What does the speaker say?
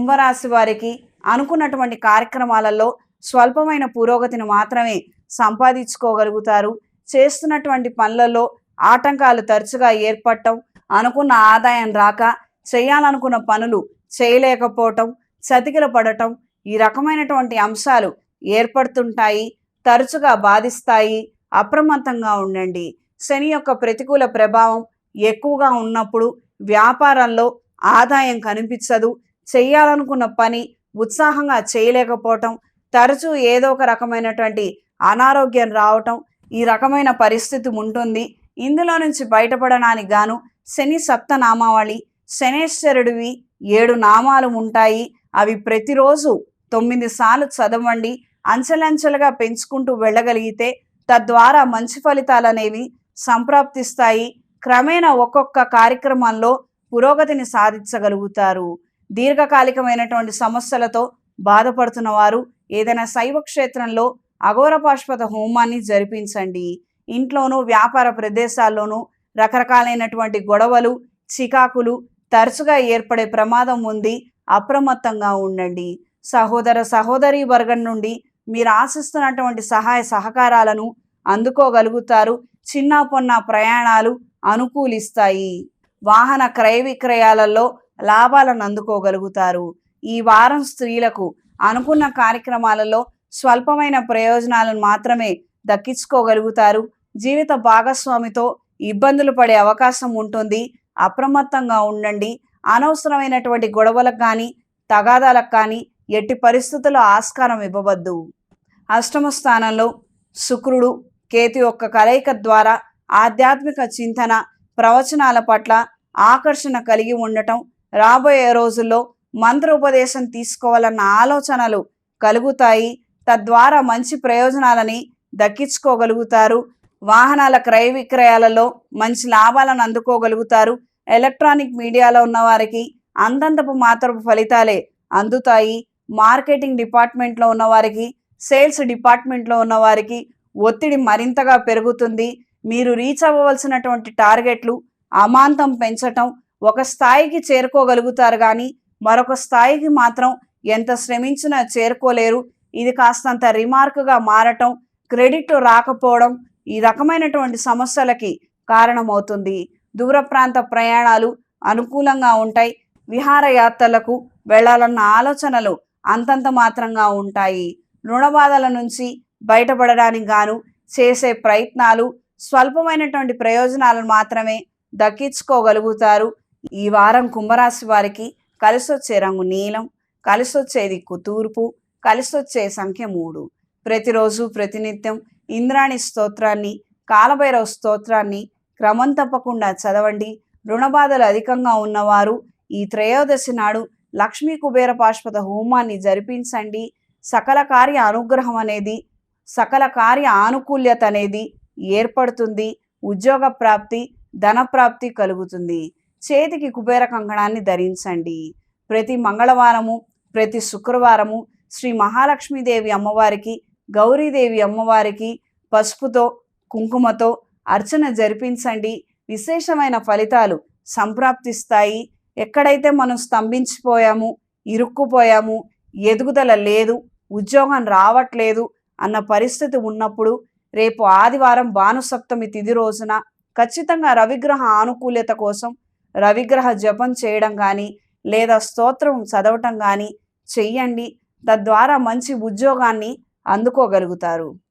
కుంభరాశి వారికి అనుకున్నటువంటి కార్యక్రమాలలో స్వల్పమైన పురోగతిని మాత్రమే సంపాదించుకోగలుగుతారు. చేస్తున్నటువంటి పనులలో ఆటంకాలు తరచుగా ఏర్పడటం అనుకున్న ఆదాయం రాక చేయాలనుకున్న పనులు చేయలేకపోవటం చతికిల పడటం ఈ రకమైనటువంటి అంశాలు ఏర్పడుతుంటాయి తరచుగా బాధిస్తాయి. అప్రమత్తంగా ఉండండి. శని యొక్క ప్రతికూల ప్రభావం ఎక్కువగా ఉన్నప్పుడు వ్యాపారంలో ఆదాయం కనిపించదు. చేయాలనుకున్న పని ఉత్సాహంగా చేయలేకపోవటం తరచూ ఏదో ఒక రకమైనటువంటి అనారోగ్యం రావటం ఈ రకమైన పరిస్థితి ఉంటుంది. ఇందులో నుంచి బయటపడడానికి గాను శని సప్తనామావళి శనేశ్వరుడివి ఏడు నామాలు ఉంటాయి. అవి ప్రతిరోజు తొమ్మిది సార్లు చదవండి. అంచెలంచెలుగా పెంచుకుంటూ వెళ్ళగలిగితే తద్వారా మంచి ఫలితాలు అనేవి సంప్రాప్తిస్తాయి. క్రమేణా ఒక్కొక్క కార్యక్రమంలో పురోగతిని సాధించగలుగుతారు. దీర్ఘకాలికమైనటువంటి సమస్యలతో బాధపడుతున్న వారు ఏదైనా శైవ క్షేత్రంలో అఘోరపాష్పత హోమాన్ని జరిపించండి. ఇంట్లోనూ వ్యాపార ప్రదేశాల్లోనూ రకరకాలైనటువంటి గొడవలు చికాకులు తరచుగా ఏర్పడే ప్రమాదం ఉంది. అప్రమత్తంగా ఉండండి. సహోదర సహోదరి వర్గం నుండి మీరు ఆశిస్తున్నటువంటి సహాయ సహకారాలను అందుకోగలుగుతారు. చిన్న పొన్న ప్రయాణాలు అనుకూలిస్తాయి. వాహన క్రయ విక్రయాలలో లాభాలను అందుకోగలుగుతారు. ఈ వారం స్త్రీలకు అనుకున్న కార్యక్రమాలలో స్వల్పమైన ప్రయోజనాలను మాత్రమే దక్కించుకోగలుగుతారు. జీవిత భాగస్వామితో ఇబ్బందులు పడే అవకాశం ఉంటుంది. అప్రమత్తంగా ఉండండి. అనవసరమైనటువంటి గొడవలకు కానీ తగాదాలకు కానీ ఎట్టి పరిస్థితుల్లో ఆస్కారం ఇవ్వవద్దు. అష్టమ స్థానంలో శుక్రుడు కేతు యొక్క కలయిక ద్వారా ఆధ్యాత్మిక చింతన ప్రవచనాల పట్ల ఆకర్షణ కలిగి ఉండటం రాబోయే రోజుల్లో మంత్రోపదేశం తీసుకోవాలన్న ఆలోచనలు కలుగుతాయి. తద్వారా మంచి ప్రయోజనాలని దక్కించుకోగలుగుతారు. వాహనాల క్రయ విక్రయాలలో మంచి లాభాలను అందుకోగలుగుతారు. ఎలక్ట్రానిక్ మీడియాలో ఉన్న వారికి అంతంతపు మాత్రపు ఫలితాలే అందుతాయి. మార్కెటింగ్ డిపార్ట్మెంట్లో ఉన్నవారికి సేల్స్ డిపార్ట్మెంట్లో ఉన్నవారికి ఒత్తిడి మరింతగా పెరుగుతుంది. మీరు రీచ్ అవ్వవలసినటువంటి టార్గెట్లు అమాంతం పెంచటం ఒక స్థాయికి చేరుకోగలుగుతారు కానీ మరొక స్థాయికి మాత్రం ఎంత శ్రమించినా చేరుకోలేరు. ఇది కాస్తంత రిమార్క్గా మారటం క్రెడిట్ రాకపోవడం ఈ రకమైనటువంటి సమస్యలకి కారణమవుతుంది. దూర ప్రాంత ప్రయాణాలు అనుకూలంగా ఉంటాయి. విహారయాత్రలకు వెళ్ళాలన్న ఆలోచనలు అంతంత మాత్రంగా ఉంటాయి. రుణబాధల నుంచి బయటపడడానికి గాను చేసే ప్రయత్నాలు స్వల్పమైనటువంటి ప్రయోజనాలను మాత్రమే దక్కించుకోగలుగుతారు. ఈ వారం కుంభరాశి వారికి కలిసొచ్చే రంగు నీలం కలిసొచ్చే దిక్కు తూర్పు కలిసొచ్చే సంఖ్య మూడు. ప్రతిరోజు ప్రతినిత్యం ఇంద్రాణి స్తోత్రాన్ని కాలభైరవ స్తోత్రాన్ని క్రమం తప్పకుండా చదవండి. రుణబాధలు అధికంగా ఉన్నవారు ఈ త్రయోదశి నాడు లక్ష్మీ కుబేర పాశ్వత హోమాన్ని జరిపించండి. సకల కార్య అనుగ్రహం అనేది సకల కార్య ఆనుకూల్యత అనేది ఏర్పడుతుంది ఉద్యోగ ప్రాప్తి ధన ప్రాప్తి కలుగుతుంది. చేతికి కుబేర కంకణాన్ని ధరించండి. ప్రతి మంగళవారము ప్రతి శుక్రవారము శ్రీ మహాలక్ష్మీదేవి అమ్మవారికి గౌరీదేవి అమ్మవారికి పసుపుతో కుంకుమతో అర్చన జరిపించండి. విశేషమైన ఫలితాలు సంప్రాప్తిస్తాయి. ఎక్కడైతే మనం స్తంభించిపోయాము ఇరుక్కుపోయాము ఎదుగుదల లేదు ఉద్యోగం రావట్లేదు అన్న పరిస్థితి ఉన్నప్పుడు రేపు ఆదివారం భానుసప్తమి తిథి రోజున ఖచ్చితంగా రవిగ్రహ ఆనుకూల్యత కోసం రవిగ్రహ జపం చేయడం కానీ లేదా స్తోత్రం చదవటం కానీ చెయ్యండి. తద్వారా మంచి ఉద్యోగాన్ని అందుకోగలుగుతారు.